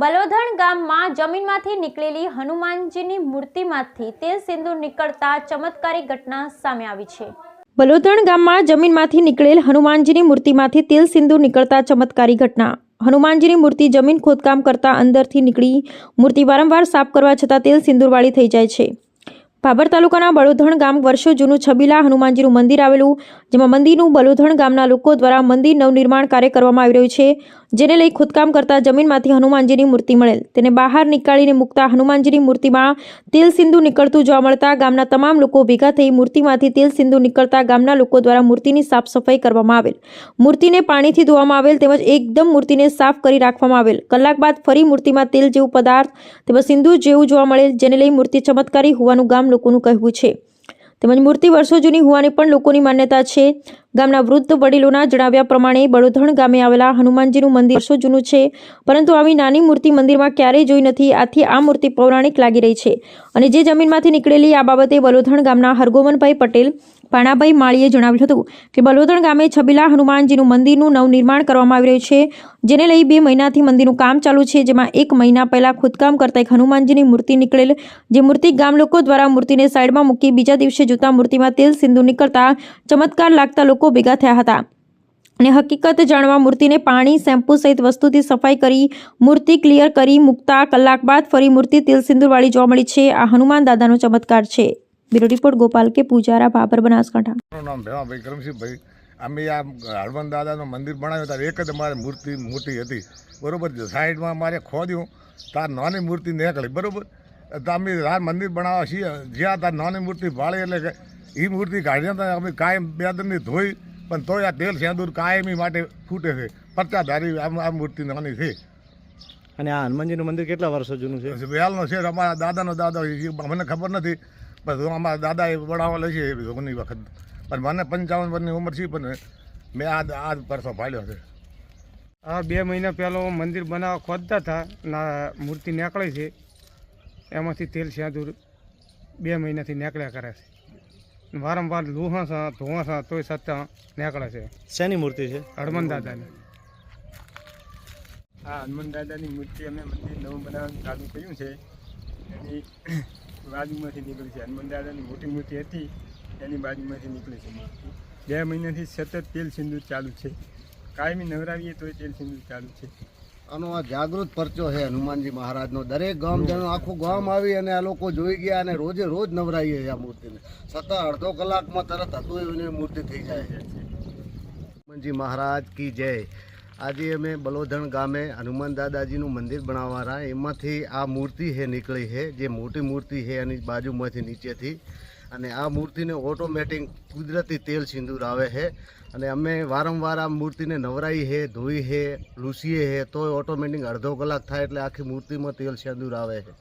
બલોધણ ગામમાં જમીનમાંથી નીકળેલી હનુમાનજીની મૂર્તિમાંથી તેલ સિંદૂર નીકળતા ચમત્કારી ઘટના સામે આવી છે. બલોધણ ગામમાં જમીનમાંથી નીકળેલ હનુમાનજીની મૂર્તિમાંથી તેલ સિંદૂર નીકળતા ચમત્કારી ઘટના. હનુમાનજીની મૂર્તિ જમીન ખોદકામ કરતા અંદરથી નીકળી મૂર્તિ વારંવાર સાફ કરવા છતાં તેલ સિંદૂરવાળી થઈ જાય છે. ભાભર તાલુકાના બળોધણ ગામ વર્ષો જૂનું છબીલા હનુમાનજીનું મંદિર આવેલું, જેમાં મંદિરનું બળોધણ ગામના લોકો દ્વારા મંદિર નવનિર્માણ કાર્ય કરવામાં આવી રહ્યું છે, જેને લઈ ખોદકામ કરતા જમીનમાંથી હનુમાનજીની મૂર્તિ મળેલ. તેને બહાર નીકાળીને મૂકતા હનુમાનજીની મૂર્તિમાં તેલ સિંધુ નીકળતું જોવા મળતા ગામના તમામ લોકો ભેગા થઈ મૂર્તિમાંથી તેલ સિંધુ નીકળતા ગામના લોકો દ્વારા મૂર્તિની સાફ સફાઈ કરવામાં આવેલ. મૂર્તિને પાણીથી ધોવામાં આવેલ તેમજ એકદમ મૂર્તિને સાફ કરી રાખવામાં આવેલ. કલાક બાદ ફરી મૂર્તિમાં તેલ જેવું પદાર્થ તેમજ સિંધુ જેવું જોવા મળેલ, જેને લઈ મૂર્તિ ચમત્કારી હોવાનું ગામ લોકોનું કહેવું છે. તેમજ મૂર્તિ વર્ષો જૂની હોવાની પણ લોકોની માન્યતા છે. ગામના વૃદ્ધ વડીલોના જણાવ્યા પ્રમાણે બળોધણ ગામે આવેલા હનુમાનજીનું મંદિર વર્ષો જૂનું છે. પરંતુ આવી નાની મૂર્તિ મંદિરમાં ક્યારેય જોઈ નથી. આથી આ મૂર્તિ પૌરાણિક લાગી રહી છે. અને જે જમીનમાંથી નીકળેલી આ બાબતે બલોધણ ગામના હરગોવનભાઈ પટેલ પાણાભાઈ માળીએ જણાવ્યું હતું કે બલોદણ ગામે છબીલા હનુમાનજીનું મંદિરનું નવનિર્માણ કરવામાં આવી રહ્યું છે, જેને લઈ બે મહિનાથી મંદિરનું કામ ચાલુ છે, જેમાં એક મહિના પહેલા ખોદકામ કરતા એક હનુમાનજીની મૂર્તિ નીકળેલ, જે મૂર્તિ ગામ લોકો દ્વારા મૂર્તિને સાઈડમાં મૂકી બીજા દિવસે જોતા મૂર્તિમાં તેલ સિંદૂર નીકળતા ચમત્કાર લાગતા લોકો ભેગા થયા હતા. અને હકીકત જાણવા મૂર્તિને પાણી, શેમ્પૂ સહિત વસ્તુથી સફાઈ કરી, મૂર્તિ ક્લિયર કરી, મૂકતા કલાક બાદ ફરી મૂર્તિ તેલ સિંદૂરવાળી જોવા મળી છે. આ હનુમાન દાદાનો ચમત્કાર છે. બ્યુરો રિપોર્ટ ગોપાલ કે પૂજારા ભાભર બનાસકાંઠા. મારું નામ ભેમાભાઈ કરમસિંહભાઈ અમે આ હળવદ દાદાનું મંદિર બનાવ્યું ત્યારે એક જ અમારે મૂર્તિ મોટી હતી. બરોબર સાઈડમાં અમારે ખોદ્યું. તાર નાની મૂર્તિ નીકળી. બરાબર? તો અમે આ મંદિર બનાવવા છીએ. જ્યાં તાર નાની મૂર્તિ ભાળી એટલે કે એ મૂર્તિ કાઢીને હતા અમે કાયમ બે દરની ધોઈ પણ તોય આ તેલ સેંદૂર કાયમી માટે ફૂટે છે. પચાધારી આમ આ મૂર્તિ નાની છે. અને આ હનુમાનજીનું મંદિર કેટલા વર્ષો જૂનું છે? વેલનો છે. અમારા દાદાનો દાદા મને ખબર નથી. પણ અમારા દાદાએ બનાવવા લઈ છે ઘણી વખત. પણ મને પંચાવન વર્ષની ઉંમર છે પણ મેં આ આ પરસો પાડ્યો છે. આ બે મહિના પહેલાં મંદિર બનાવવા ખોદતા હતા ના મૂર્તિ નીકળે છે. એમાંથી તેલ સિયાદુર બે મહિનાથી નીકળ્યા કરે છે. વારંવાર લુહાસા ધોવાસા તોય સત્તા નીકળે છે. શેની મૂર્તિ છે? હનુમાન દાદાની. હા હનુમાન દાદાની મૂર્તિ અમે મંદિર નવું બનાવવાનું ચાલુ કર્યું છે. એની બાજુમાંથી નીકળી છે. હનુમાન દાદાની મોટી મૂર્તિ હતી, એની બાજુમાંથી નીકળી છે મૂર્તિ. બે મહિનાથી સતત તેલ સિંદૂર ચાલુ છે. કાયમી નવરાવીએ તોય તેલ સિંદૂર ચાલુ છે. આનો આ જાગૃત પરચો છે હનુમાનજી મહારાજનો. દરેક ગામજનો આખું ગામ આવી અને આ લોકો જોઈ ગયા અને રોજે રોજ નવરાઈએ આ મૂર્તિને. સતત અડધો કલાકમાં તરત હતું એવી મૂર્તિ થઈ જાય છે. હનુમાનજી મહારાજ કી જય. આજે અમે બલોધણ ગામે હનુમાન દાદાજીનું મંદિર બનાવવાના એમાંથી આ મૂર્તિ હે નીકળી છે જે મોટી મૂર્તિ છે એની બાજુમાંથી નીચેથી. અને આ મૂર્તિને ઓટોમેટિક કુદરતી તેલ સિંદૂર આવે છે અને અમે વારંવાર આ મૂર્તિને નવરાઈ છે ધોઈ છે લૂસીએ છે તોય ઓટોમેટિક અડધો કલાક થાય એટલે આખી મૂર્તિમાં તેલ સિંદૂર આવે છે